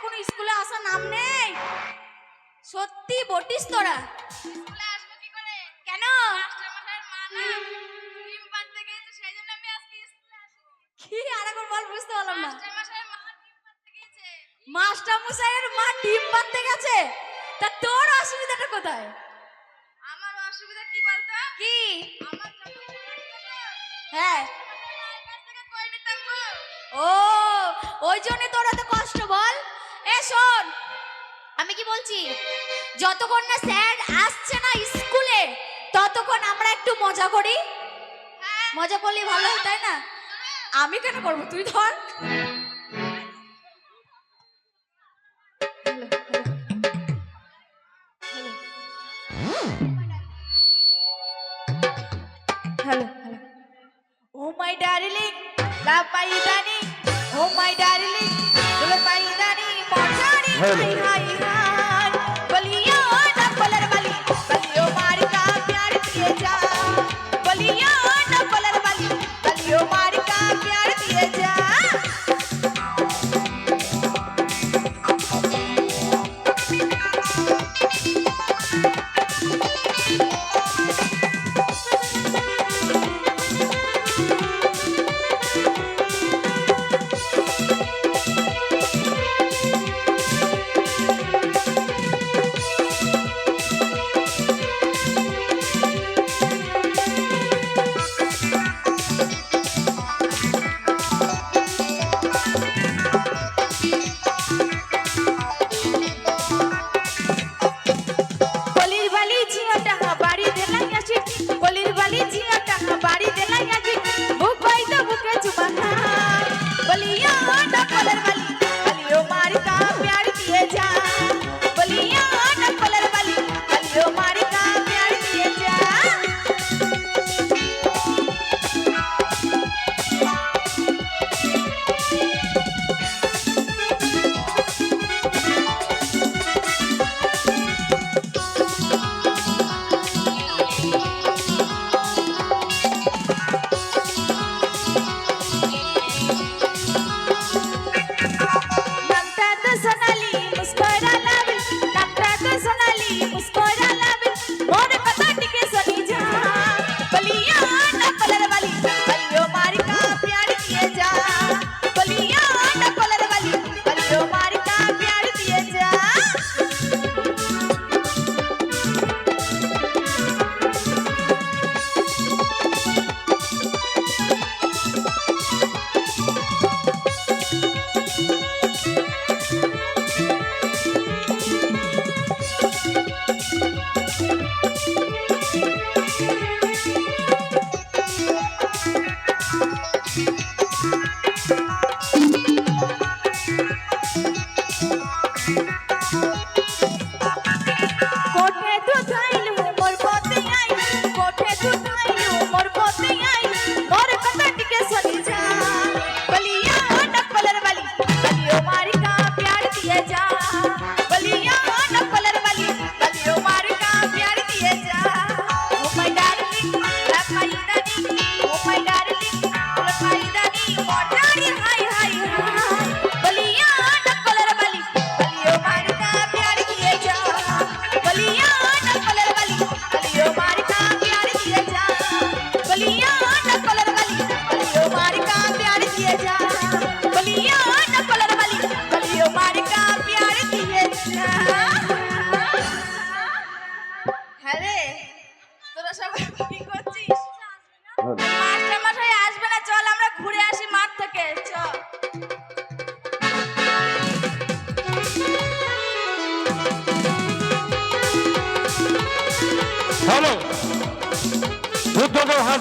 এখনও স্কুলে আসার নাম নেই? সত্যি বটিস তোরা। স্কুলে আসব কি করে? কেন? কি? আর এখন বল বুঝতে পারলাম না। মাস্টার মশাইয়ের মা ডিম পাততে গেছে? তা তোর অসুবিধাটা কোথায়? আমার অসুবিধা কি বলতো? কি? হ্যাঁ। ও ওই জন্য তোর এত কষ্ট বল। শোন। আমি কি বলছি? যতক্ষণ না স্যার আসছে না স্কুলে ততক্ষণ আমরা একটু মজা করি। হ্যাঁ। মজা করলে ভালো হয় তাই না? আমি কেন করব? তুই ধর। Hello Yeah.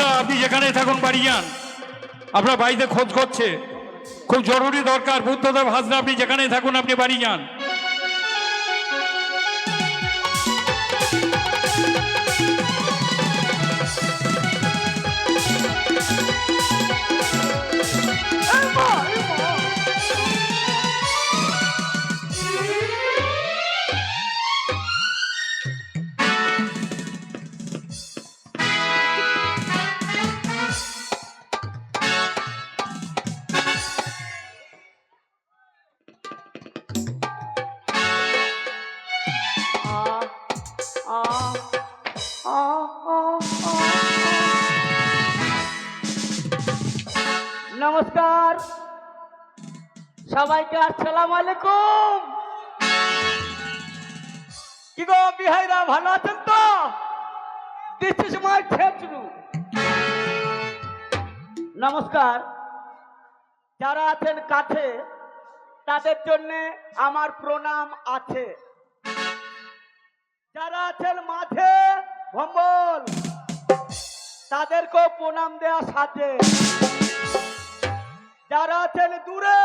আপনারা আপনি যেখানেই থাকুন, বাড়ি যান। আপনার বাড়িতে খোঁজ করছে। খুব জরুরি দরকার, বুদ্ধদেব হাজরা, আপনি যেখানেই থাকুন, আপনি বাড়ি যান। নমস্কার। সবাইকে আসসালাম আলাইকুম। কি গো বিহাইরা ভালো আছেন তো? দিস ইজ মাই নমস্কার। যারা আছেন কাছে তাদের জন্যে আমার প্রণাম আছে। যারা আছেন মাঝে ভম্বল, তাদেরকেও প্রণাম দেয়া সাজে যারা আছেন দূরে,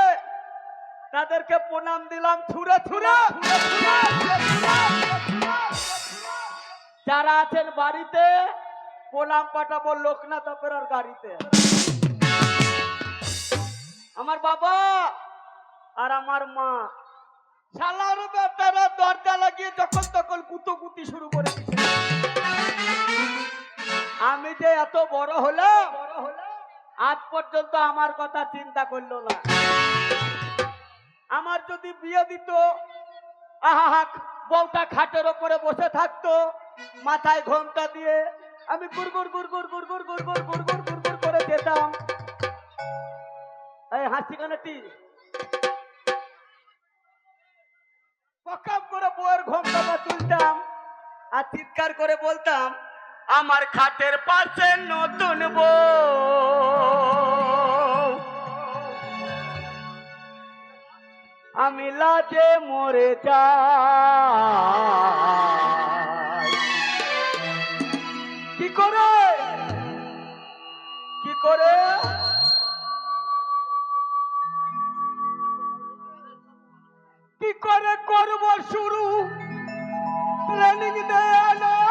তাদেরকে প্রণাম দিলাম ছুড়ে ছুড়ে। যারা আছেন বাড়িতে, প্রণাম পাঠাবো লোকনাথ অপেরার গাড়িতে। আমার বাবা আর আমার মা শালার বেটারা দরজা লাগিয়ে যখন তখন কুতোকুতি শুরু করে আমি যে এত বড় হলাম আজ পর্যন্ত আমার কথা চিন্তা করল না আমার যদি বিয়ে দিত আহা বউটা খাটের ওপরে বসে থাকতো মাথায় ঘোমটা দিয়ে আমি গুড়গুড় গুড়গুড় গুড়গুড় গুড়গুড় গুড়গুড় গুড়গুড় করে যেতাম এই হাসি কানাটি পকাম করে বউয়ের ঘোমটাটা তুলতাম আর চিৎকার করে বলতাম, আমার খাটের পাশে নতুন বউ। আমি লাজে মরে যাই। কি করে? কি করে? করে করব শুরু। ট্রেনিং দেয়া নাই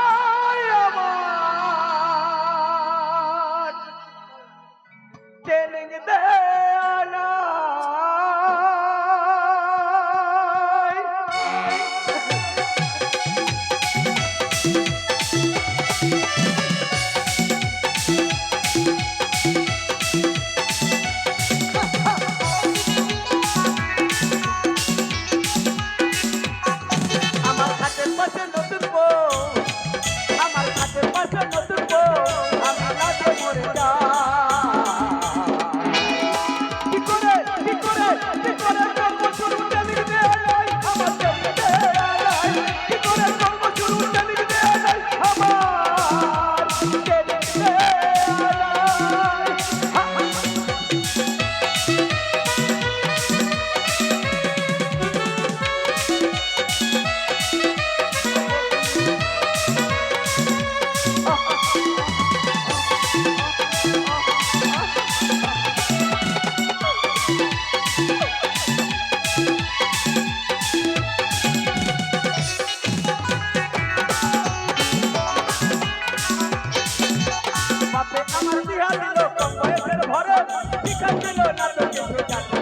¡Gracias!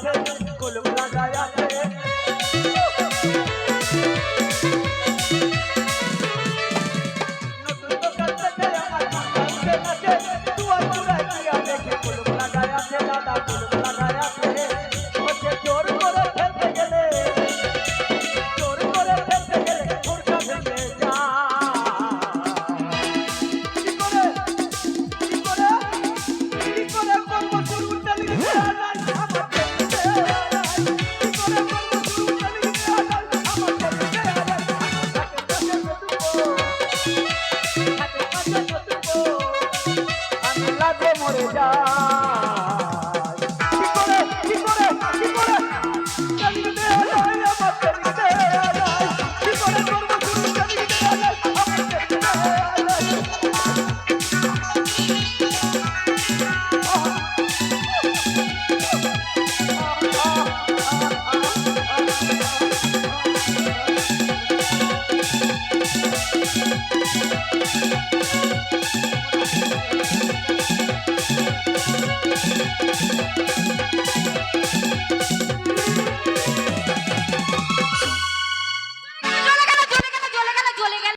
আছে কলম লাগাই আছে যা